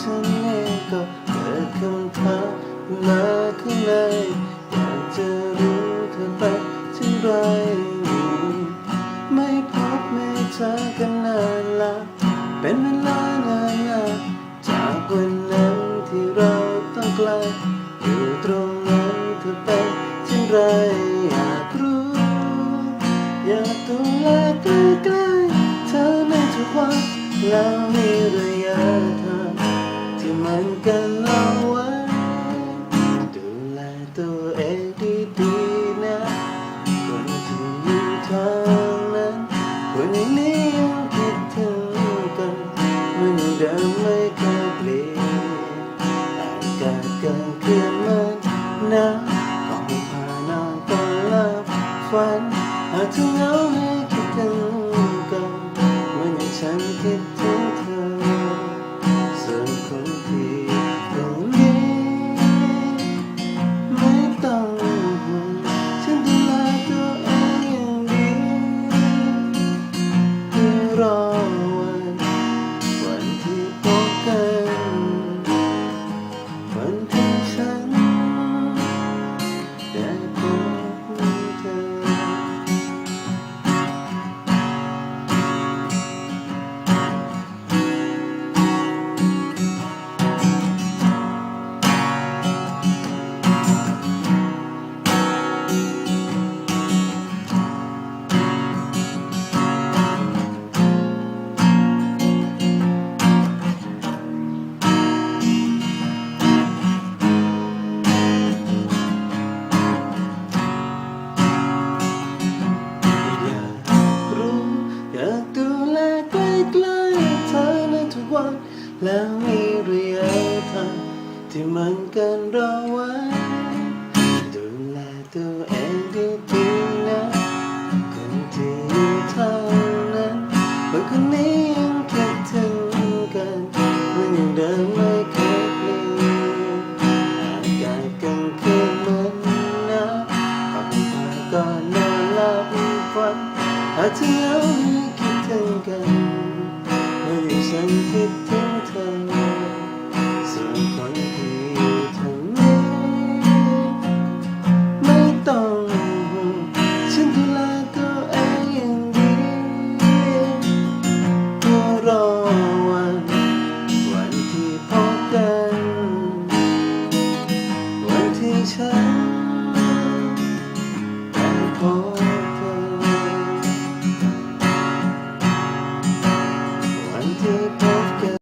ฉันเองก็เกิดคำถามมาข้างในอยากจะรู้เธอไปถึงไรไม่พบไม่เจอกันนานละเป็นเวลานานนาจากวันนั้นที่เราต้องไกลอยู่ตรงนั้นเธอเป็นเช่นไรอยากรู้ อยากดูแลใกล้ๆเธอในทุกวันแล้วมีระยะทาง หา วันแล้วมีระยะทางที่มันกันรอไว้ดูแลตัวเองดีๆนะคนที่อยู่ทานั้นวันคนนี้ยังคิดถึงกันเหมือนอย่างเดิมไม่เคยเปลี่ยนอากาศกลางคืนเหมือนหนาวก่อนพาก่อนอนหลับฝันหากเธอเหงคิดถึงกัน ฉันคิดถึง